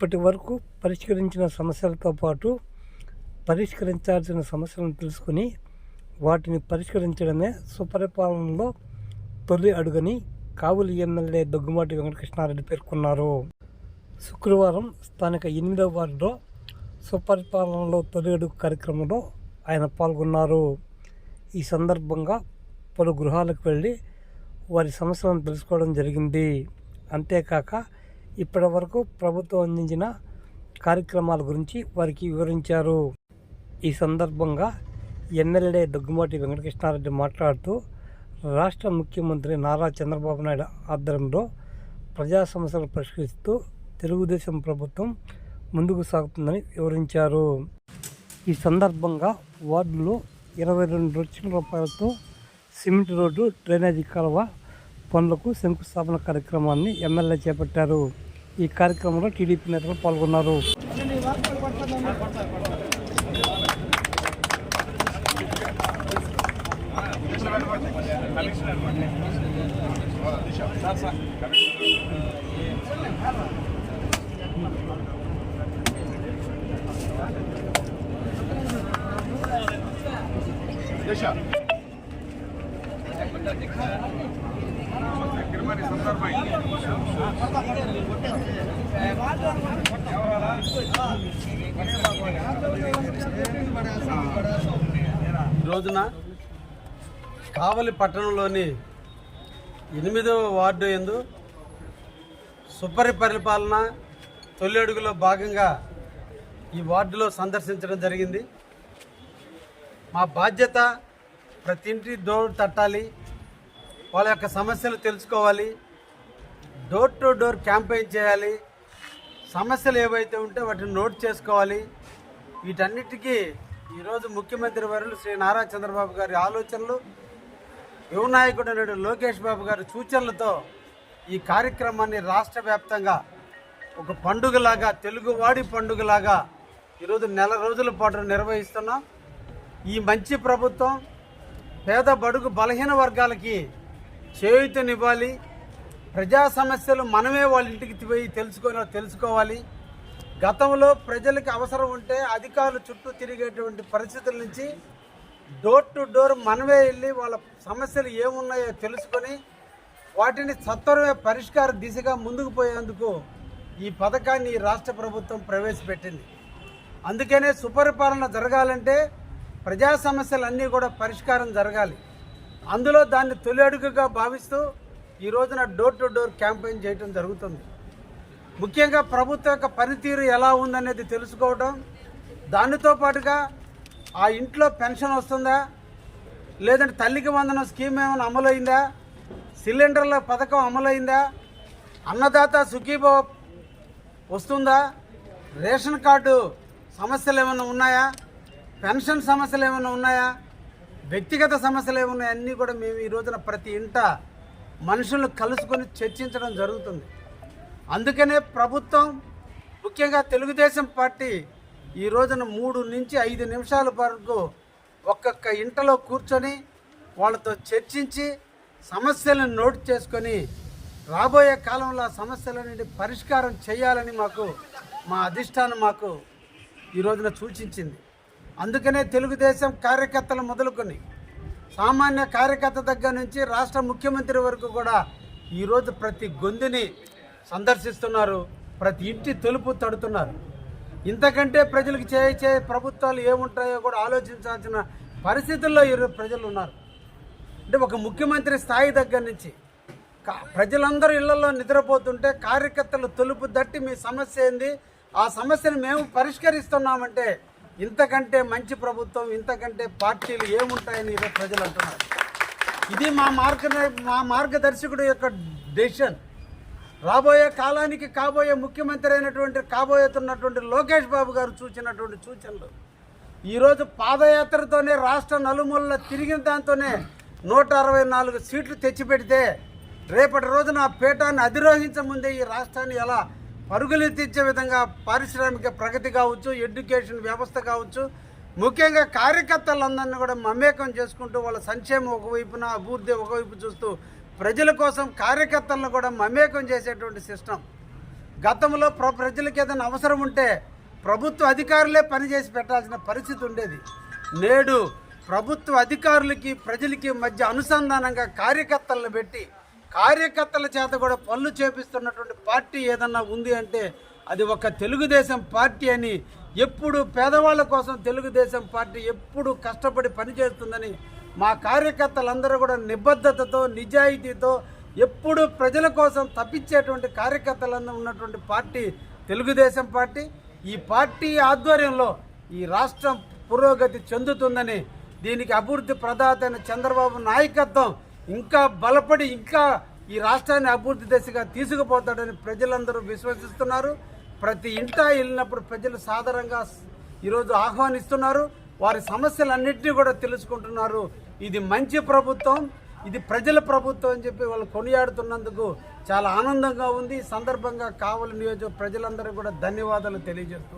ఇప్పటి వరకు పరిష్కరించిన సమస్యలతో పాటు పరిష్కరించాల్సిన సమస్యలను తెలుసుకుని వాటిని పరిష్కరించడమే సుపరిపాలనలో తొలి అడుగని కావులి ఎమ్మెల్యే దగ్గుమాటి వెంకటకృష్ణారెడ్డి పేర్కొన్నారు. శుక్రవారం స్థానిక ఎనిమిదవ వార్డులో సుపరిపాలనలో తొలి అడుగు కార్యక్రమంలో ఆయన పాల్గొన్నారు. ఈ సందర్భంగా పలు గృహాలకు వెళ్ళి వారి సమస్యలను తెలుసుకోవడం జరిగింది. అంతేకాక ఇప్పటి వరకు ప్రభుత్వం అందించిన కార్యక్రమాల గురించి వారికి వివరించారు. ఈ సందర్భంగా ఎమ్మెల్యే దగ్గుమాటి వెంకటకృష్ణారెడ్డి మాట్లాడుతూ రాష్ట్ర ముఖ్యమంత్రి నారా చంద్రబాబు నాయుడు ఆధ్వర్యంలో ప్రజా సమస్యలు పరిష్కరిస్తూ తెలుగుదేశం ప్రభుత్వం ముందుకు సాగుతుందని వివరించారు. ఈ సందర్భంగా వార్డులో ఇరవై రెండు లక్షల రూపాయలతో సిమెంట్ రోడ్డు డ్రైనేజీ కాలువ పనులకు శంకుస్థాపన కార్యక్రమాన్ని ఎమ్మెల్యే చేపట్టారు. ఈ కార్యక్రమంలో టీడీపీ నేతలు పాల్గొన్నారు. ఈ రోజున కావలి పట్టణంలోని ఎనిమిదవ వార్డు ఎందు సుపరి పరిపాలన తొలి అడుగులో భాగంగా ఈ వార్డులో సందర్శించడం జరిగింది. మా బాధ్యత ప్రతి ఇంటి డోర్ తట్టాలి వాళ్ళ యొక్క సమస్యలు తెలుసుకోవాలి. డోర్ టు డోర్ క్యాంపెయిన్ చేయాలి. సమస్యలు ఏవైతే ఉంటే వాటిని నోట్ చేసుకోవాలి. వీటన్నిటికీ ఈరోజు ముఖ్యమంత్రి వర్యులు శ్రీ నారా చంద్రబాబు గారి ఆలోచనలు యువ నాయకుడు నేడు లోకేష్ బాబు గారి సూచనలతో ఈ కార్యక్రమాన్ని రాష్ట్ర వ్యాప్తంగా ఒక పండుగలాగా తెలుగువాడి పండుగలాగా ఈరోజు నెల రోజుల పాటు నిర్వహిస్తున్నాం. ఈ మంచి ప్రభుత్వం పేద బడుగు బలహీన వర్గాలకి చేయూతనివ్వాలి. ప్రజా సమస్యలు మనమే వాళ్ళ ఇంటికి పోయి తెలుసుకొని తెలుసుకోవాలి. గతంలో ప్రజలకు అవసరం ఉంటే అధికారులు చుట్టూ తిరిగేటువంటి పరిస్థితుల నుంచి డోర్ టు డోర్ మనమే వెళ్ళి వాళ్ళ సమస్యలు ఏమున్నాయో తెలుసుకొని వాటిని సత్వరమే పరిష్కార దిశగా ముందుకు పోయేందుకు ఈ పథకాన్ని రాష్ట్ర ప్రభుత్వం ప్రవేశపెట్టింది. అందుకనే సుపరిపాలన జరగాలంటే ప్రజా సమస్యలన్నీ కూడా పరిష్కారం జరగాలి. అందులో దాన్ని తొలి అడుగుగా భావిస్తూ ఈ రోజున డోర్ టు డోర్ క్యాంపెయిన్ చేయడం జరుగుతుంది. ముఖ్యంగా ప్రభుత్వ యొక్క పనితీరు ఎలా ఉందనేది తెలుసుకోవడం దానితో పాటుగా ఆ ఇంట్లో పెన్షన్ వస్తుందా లేదంటే తల్లికి వందనం స్కీమ్ ఏమైనా అమలైందా సిలిండర్ల పథకం అమలైందా అన్నదాత సుఖీభవ వస్తుందా రేషన్ కార్డు సమస్యలు ఏమైనా ఉన్నాయా పెన్షన్ సమస్యలు ఏమైనా ఉన్నాయా వ్యక్తిగత సమస్యలు ఏమున్నాయి అన్నీ కూడా మేము ఈ రోజున ప్రతి ఇంట మనుషులను కలుసుకొని చర్చించడం జరుగుతుంది. అందుకనే ప్రభుత్వం ముఖ్యంగా తెలుగుదేశం పార్టీ ఈ రోజున మూడు నుంచి ఐదు నిమిషాల వరకు ఒక్కొక్క ఇంటలో కూర్చొని వాళ్ళతో చర్చించి సమస్యలను నోట్ చేసుకొని రాబోయే కాలంలో ఆ సమస్యలన్నింటి పరిష్కారం చేయాలని మాకు మా అధిష్టానం మాకు ఈ రోజున సూచించింది. అందుకనే తెలుగుదేశం కార్యకర్తలు మొదలుకొని సామాన్య కార్యకర్త దగ్గర నుంచి రాష్ట్ర ముఖ్యమంత్రి వరకు కూడా ఈరోజు ప్రతి గొంతుని సందర్శిస్తున్నారు ప్రతి ఇంటి తలుపు తడుతున్నారు. ఇంతకంటే ప్రజలకు చేయ ప్రభుత్వాలు ఏముంటాయో కూడా ఆలోచించాల్సిన పరిస్థితుల్లో ఈరోజు ప్రజలు ఉన్నారు. అంటే ఒక ముఖ్యమంత్రి స్థాయి దగ్గర నుంచి ప్రజలందరూ ఇళ్ళలో నిద్రపోతుంటే కార్యకర్తలు తలుపు దట్టి మీ సమస్య ఏంది? ఆ సమస్యను మేము పరిష్కరిస్తున్నామంటే ఇంతకంటే మంచి ప్రభుత్వం ఇంతకంటే పార్టీలు ఏముంటాయని ఈరోజు ప్రజలు అంటున్నారు. ఇది మా మార్గ మా మార్గదర్శకుడు యొక్క డెసిషన్. రాబోయే కాలానికి కాబోయే ముఖ్యమంత్రి అయినటువంటి కాబోయేతున్నటువంటి లోకేష్ బాబు గారు చూసినటువంటి సూచనలు. ఈరోజు పాదయాత్రతోనే రాష్ట్ర నలుమూలల తిరిగిన దాంతోనే నూట అరవై నాలుగు సీట్లు తెచ్చిపెడితే రేపటి రోజున ఆ పీఠాన్ని అధిరోహించముందే ఈ రాష్ట్రాన్ని ఎలా పరుగులెత్తించే విధంగా పారిశ్రామిక ప్రగతి కావచ్చు ఎడ్యుకేషన్ వ్యవస్థ కావచ్చు ముఖ్యంగా కార్యకర్తలందరినీ కూడా మమేకం చేసుకుంటూ వాళ్ళ సంక్షేమం ఒకవైపున అభివృద్ధి ఒకవైపు చూస్తూ ప్రజల కోసం కార్యకర్తలను కూడా మమేకం చేసేటువంటి సిస్టమ్. గతంలో ప్ర- ప్రజలకు ఏదైనా అవసరం ఉంటే ప్రభుత్వ అధికారులే పనిచేసి పెట్టాల్సిన పరిస్థితి ఉండేది. నేడు ప్రభుత్వ అధికారులకి ప్రజలకి మధ్య అనుసంధానంగా కార్యకర్తలను పెట్టి కార్యకర్తల చేత కూడా పనులు చేపిస్తున్నటువంటి పార్టీ ఏదన్నా ఉంది అంటే అది ఒక తెలుగుదేశం పార్టీ అని ఎప్పుడు పేదవాళ్ళ కోసం తెలుగుదేశం పార్టీ ఎప్పుడు కష్టపడి పనిచేస్తుందని మా కార్యకర్తలందరూ కూడా నిబద్ధతతో నిజాయితీతో ఎప్పుడు ప్రజల కోసం తప్పించేటువంటి కార్యకర్తలందరూ ఉన్నటువంటి పార్టీ తెలుగుదేశం పార్టీ. ఈ పార్టీ ఆధ్వర్యంలో ఈ రాష్ట్రం పురోగతి చెందుతుందని దీనికి అభివృద్ధి ప్రదాత అయిన చంద్రబాబు నాయకత్వం ఇంకా బలపడి ఇంకా ఈ రాష్ట్రాన్ని అభివృద్ధి దిశగా తీసుకుపోతాడని ప్రజలందరూ విశ్వసిస్తున్నారు. ప్రతి ఇంటా వెళ్ళినప్పుడు ప్రజలు సాధారణంగా ఈరోజు ఆహ్వానిస్తున్నారు. వారి సమస్యలన్నింటినీ కూడా తెలుసుకుంటున్నారు. ఇది మంచి ప్రభుత్వం ఇది ప్రజల ప్రభుత్వం అని చెప్పి వాళ్ళు కొనియాడుతున్నందుకు చాలా ఆనందంగా ఉంది. సందర్భంగా కావలి నియోజక ప్రజలందరూ కూడా ధన్యవాదాలు తెలియజేస్తూ